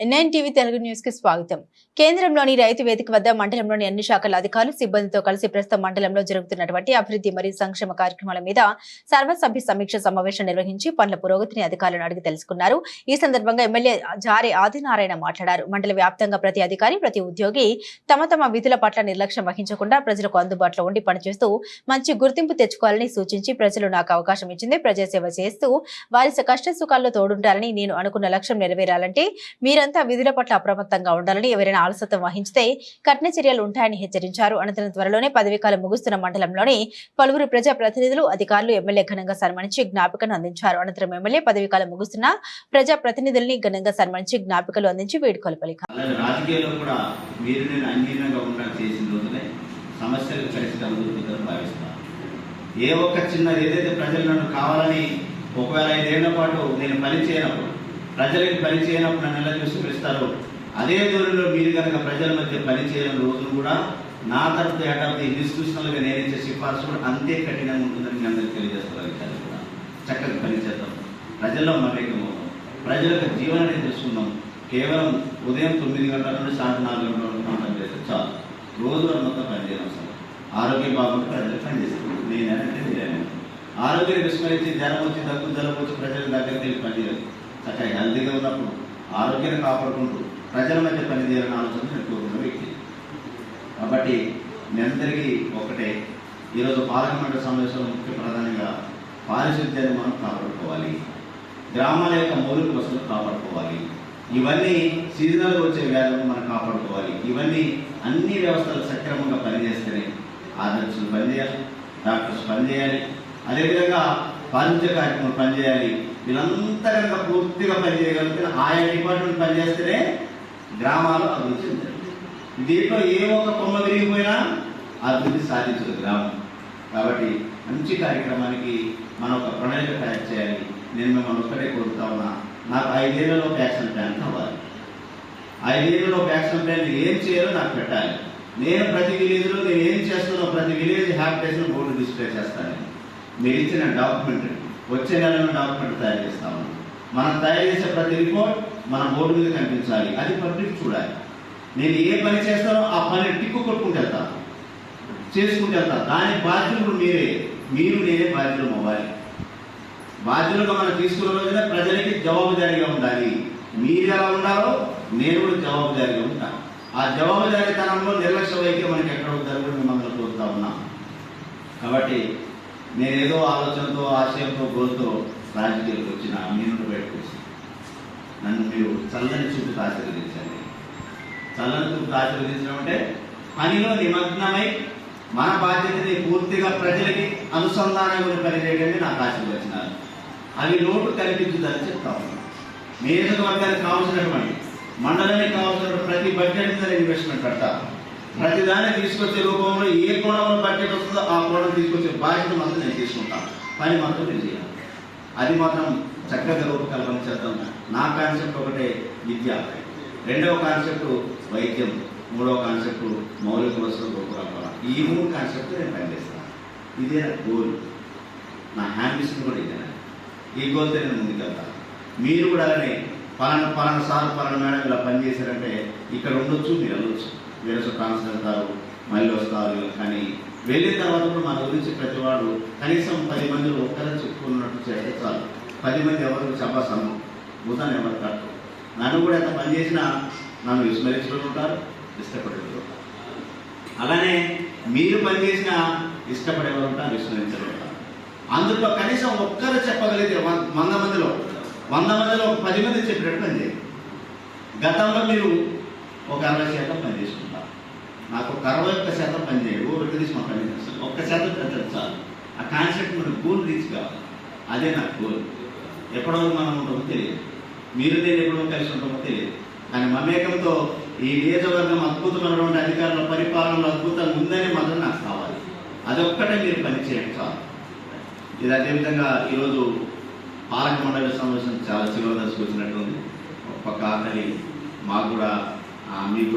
NIN TV Telugu న్యూస్కి స్వాగతం. కేంద్రంలోని రైతు వేదిక వద్ద మండలంలోని అన్ని శాఖల అధికారులు సిబ్బందితో కలిసి ప్రస్తుతం మండలంలో జరుగుతున్నటువంటి అభివృద్ధి మరియు సంక్షేమ కార్యక్రమాల మీద సర్వసభ్య సమీక్ష సమావేశం నిర్వహించి పనుల పురోగతిని అధికారులను అడిగి తెలుసుకున్నారు. ఈ సందర్భంగా ఎమ్మెల్యే జారే ఆదినారాయణ మాట్లాడారు. మండల వ్యాప్తంగా ప్రతి అధికారి ప్రతి ఉద్యోగి తమ తమ విధుల పట్ల నిర్లక్ష్యం వహించకుండా ప్రజలకు అందుబాటులో ఉండి పనిచేస్తూ మంచి గుర్తింపు తెచ్చుకోవాలని సూచించి ప్రజలు నాకు అవకాశం ఇచ్చింది. ప్రజాసేవ చేస్తూ వారి కష్ట సుఖాల్లో తోడుంటారని నేను అనుకున్న లక్ష్యం నెరవేరాలంటే మీరంతా విధుల పట్ల అప్రమత్తంగా ఉండాలని ఎవరైనా ఆలస్యత్వం వహించితే కఠిన చర్యలు ఉంటాయని హెచ్చరించారు. అనంతరం త్వరలోనే పదవీకాలం ముగుస్తున్న మండలంలోని పలువురు ప్రజా ప్రతినిధులు అధికారులు ఎమ్మెల్యే ఘనంగా సన్మానించి జ్ఞాపికను అందించారు. అనంతరం ఎమ్మెల్యే పదవీకాలం ముగుస్తున్న ప్రజా ప్రతినిధుల్ని ఘనంగా సన్మానించి జ్ఞాపికలు అందించి వేడుకలు పలికారు. ఏ ఒక్క చిన్న ఏదైతే ప్రజలు నన్ను కావాలని ఒకవేళ ఐదేళ్ళ పాటు నేను పని చేయనప్పుడు ప్రజలకి పని చేయనప్పుడు నన్ను ఎలా చూసి పిలుస్తారు అదే దూరంలో మీరు కనుక ప్రజల మధ్య పని చేయని రోజులు కూడా నా తరఫు ఏడాది ఇన్స్టిట్యూషనల్గా నేను ఇచ్చే సిఫార్సు కూడా అంతే కఠినంగా ఉంటుందని మీ అందరికీ తెలియజేస్తారు చక్కగా పనిచేద్దాం ప్రజల్లో మమేకం అవుతాం ప్రజలకు జీవనాన్ని తెలుసుకుందాం. కేవలం ఉదయం తొమ్మిది గంటల నుండి సాయంత్రం నాలుగు గంటల వరకు మాత్రం చేస్తే చాలు. రోజు మొత్తం పనిచేయడం అవసరం. ఆరోగ్యం బాగుంటే ప్రజలు పనిచేస్తుంది చేస్తాం నేనంటే నేనే ఆరోగ్యం విస్మరించి జ్వరం వచ్చి దగ్గు జలుబు వచ్చి ప్రజల దగ్గరికి వెళ్ళి పనిచేయాలి చక్కగా హెల్తీగా ఉన్నప్పుడు ఆరోగ్యాన్ని కాపాడుకుంటూ ప్రజల మధ్య పనిచేయాలని ఆలోచన నేను కోరుకున్న వ్యక్తి. కాబట్టి మీ అందరికీ ఒకటే ఈరోజు పాలకమండలి సమావేశంలో ముఖ్య ప్రధానంగా పారిశుద్ధ్యాన్ని మనం కాపాడుకోవాలి. గ్రామాల యొక్క మౌలిక వసతులు కాపాడుకోవాలి. ఇవన్నీ సీజనల్ వచ్చే వ్యాధులను మనం కాపాడుకోవాలి. ఇవన్నీ అన్ని వ్యవస్థలు సక్రమంగా పనిచేస్తేనే ఆదర్శులు పనిచేయాలి డాక్టర్స్ పనిచేయాలి. అదేవిధంగా పారిశుద్ధ్య కార్యక్రమం పనిచేయాలి. వీళ్ళంతా కనుక పూర్తిగా పనిచేయగలిగితే ఆయా డిపార్ట్మెంట్ పనిచేస్తేనే గ్రామాలు అభివృద్ధి చెందాయి దీంట్లో ఏ ఒక కొమ్మ విరిగిపోయినా అభివృద్ధి సాధించదు గ్రామం. కాబట్టి మంచి కార్యక్రమానికి మనం ఒక ప్రణాళిక తయారు చేయాలి. నేను మిమ్మల్ని ఒక్కటే కోరుతా ఉన్నా నాకు ఐదేళ్ళలో యాక్షన్ ప్లాన్ కావాలి. ఐదేళ్ళలో యాక్షన్ ప్లాన్ ఏం చేయాలో నాకు పెట్టాలి. నేను ప్రతి విలేజ్లో నేను ఏం చేస్తున్నా ప్రతి విలేజ్ హ్యాపిటేషన్ బోర్డు డిస్ప్లే చేస్తాను. మీరు ఇచ్చిన డాక్యుమెంట్ వచ్చే నెలలో డాక్యుమెంట్ తయారు చేస్తాము. మనం తయారు చేసే ప్రతి రిపోర్ట్ మన బోర్డు మీద కనిపించాలి. అది పబ్లిక్ చూడాలి. నేను ఏ పని చేస్తానో ఆ పని టిక్కు కొట్టుకుంటూ వెళ్తాను చేసుకుంటూ వెళ్తాను దాని బాధ్యులు మీరే. మీరు నేనే బాధ్యులు అవ్వాలి. బాధ్యులుగా మనం తీసుకున్న రోజున ప్రజలకి జవాబుదారీగా ఉండాలి. మీరు ఎలా ఉండాలో నేను కూడా జవాబుదారీగా ఉంటాను ఆ జవాబుదారీతనంలో నిర్లక్ష్య వైఖరి మనకి ఎక్కడ ఉంటారో మిమ్మల్ని కోరుతా ఉన్నాం. కాబట్టి నేను ఏదో ఆలోచనతో ఆశయంతో గోల్తో రాజకీయాలకు వచ్చిన మీ నుండి బయటకు వచ్చి నన్ను మీరు చల్లని చూపుతో ఆశీర్వదించండి. చల్లని చూపుతో ఆశీర్వదించడం అంటే పనిలో నిమగ్నమై మన బాధ్యతని పూర్తిగా ప్రజలకి అనుసంధానంగా పనిచేయడమే నాకు ఆశీర్వచనాలు. అవి లోటు కల్పించుదని చెప్తా ఉన్నాను నియోజకవర్గానికి కావాల్సినటువంటి మండలానికి కావాల్సిన ప్రతి బడ్జెట్ మీద ఇన్వెస్ట్మెంట్ పెడతారు ప్రతి దాన్ని తీసుకొచ్చే రూపంలో ఏ కోణంలో బడ్జెట్ వస్తుందో ఆ కోణం తీసుకొచ్చే బాధ్యత మాత్రం నేను తీసుకుంటాను. పని మాత్రం నేను చేయాలి. అది మాత్రం చక్కగా రూపకల్పన చేద్దాం. నా కాన్సెప్ట్ ఒకటే విద్య. రెండవ కాన్సెప్ట్ వైద్యం. మూడవ కాన్సెప్ట్ మౌలిక వసతులు రూపకల్పన ఈ మూడు కాన్సెప్ట్ నేను పనిచేస్తాను. ఇదే నా గోల్ నా హ్యాంబిషన్ కూడా ఇదే ఈ గోల్తో నేను ముందుకెళ్తాను. మీరు కూడా అలానే పలానా పలానా సార్ పలానా మేడం ఇలా పనిచేశారంటే ఇక్కడ ఉండొచ్చు మీరు వెళ్ళొచ్చు. వేరే ట్రాన్స్ఫర్ వెళ్తారు మళ్ళీ వస్తారు. కానీ వెళ్ళిన తర్వాత కూడా మన గురించి ప్రతి వాడు కనీసం పది మందిలో ఒక్కరని చెప్పుకున్నట్టు చేస్తే చాలు. పది మంది ఎవరికి చెప్పాసను భూతాన్ని ఎవరు కట్టు నన్ను కూడా ఎంత పని చేసినా నన్ను విస్మరించడం ఉంటారు ఇష్టపడేవారు అలానే మీరు పనిచేసిన ఇష్టపడేవారు ఉంటారు విస్మరించడం ఉంటారు. అందులో కనీసం ఒక్కరు చెప్పగలిగితే వం- వంద మందిలో వంద మందిలో ఒక పది మంది చెప్పినట్టు పని చేయండి గతంలో మీరు ఒక అరవై శాతం పని చేసుకుంటారు నాకు ఒక అరవై ఒక్క శాతం పని చేయండి ఓ రెండు తీసి మా పని చేస్తాను. ఒక్క శాతం పెంచడం చాలు. ఆ కాన్సెప్ట్ మన గోల్ రీచ్ కావాలి. అదే నాకు గోల్ ఎప్పుడో మనం ఉంటామో తెలియదు. మీరు నేను ఎప్పుడో కలిసి ఉంటామో తెలియదు. కానీ మమేకంతో ఈ నియోజకవర్గం అద్భుతమైనటువంటి అధికారుల పరిపాలనలో అద్భుతంగా ఉందని మాత్రం నాకు కావాలి. అదొక్కటే మీరు పని చాలు. ఇది అదేవిధంగా ఈరోజు పాలక మండలి సమావేశం చాలా చివరి దశకు వచ్చినట్టుంది. ఒక పక్క ఆఖరి మాకు కూడా ఆ, మీకు